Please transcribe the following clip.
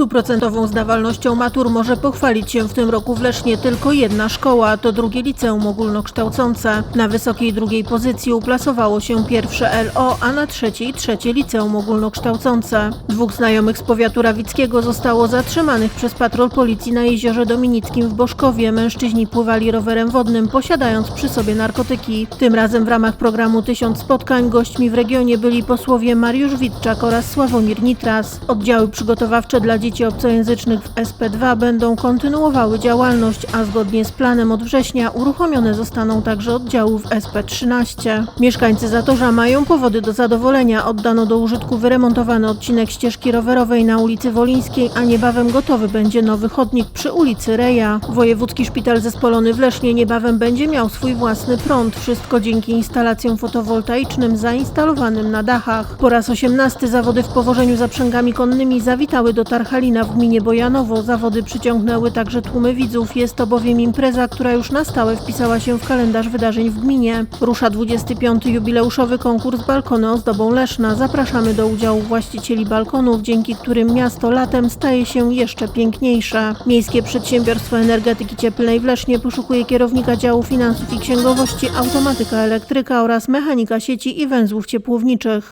Stuprocentową zdawalnością matur może pochwalić się w tym roku w Lesznie tylko jedna szkoła, to drugie liceum ogólnokształcące. Na wysokiej drugiej pozycji uplasowało się pierwsze LO, a na trzeciej trzecie liceum ogólnokształcące. Dwóch znajomych z powiatu rawickiego zostało zatrzymanych przez patrol policji na jeziorze Dominickim w Boszkowie. Mężczyźni pływali rowerem wodnym, posiadając przy sobie narkotyki. Tym razem w ramach programu Tysiąc Spotkań gośćmi w regionie byli posłowie Mariusz Witczak oraz Sławomir Nitras. Oddziały przygotowawcze dla dzieci obcojęzycznych w SP2 będą kontynuowały działalność, a zgodnie z planem od września uruchomione zostaną także oddziały w SP13. Mieszkańcy Zatorza mają powody do zadowolenia. Oddano do użytku wyremontowany odcinek ścieżki rowerowej na ulicy Wolińskiej, a niebawem gotowy będzie nowy chodnik przy ulicy Reja. Wojewódzki Szpital Zespolony w Lesznie niebawem będzie miał swój własny prąd. Wszystko dzięki instalacjom fotowoltaicznym zainstalowanym na dachach. Po raz 18 zawody w powożeniu zaprzęgami konnymi zawitały do Tarchalina w gminie Bojanowo. Zawody przyciągnęły także tłumy widzów. Jest to bowiem impreza, która już na stałe wpisała się w kalendarz wydarzeń w gminie. Rusza 25. jubileuszowy konkurs Balkony ozdobą Leszna. Zapraszamy do udziału właścicieli balkonów, dzięki którym miasto latem staje się jeszcze piękniejsze. Miejskie Przedsiębiorstwo Energetyki Cieplnej w Lesznie poszukuje kierownika działu finansów i księgowości, automatyka elektryka oraz mechanika sieci i węzłów ciepłowniczych.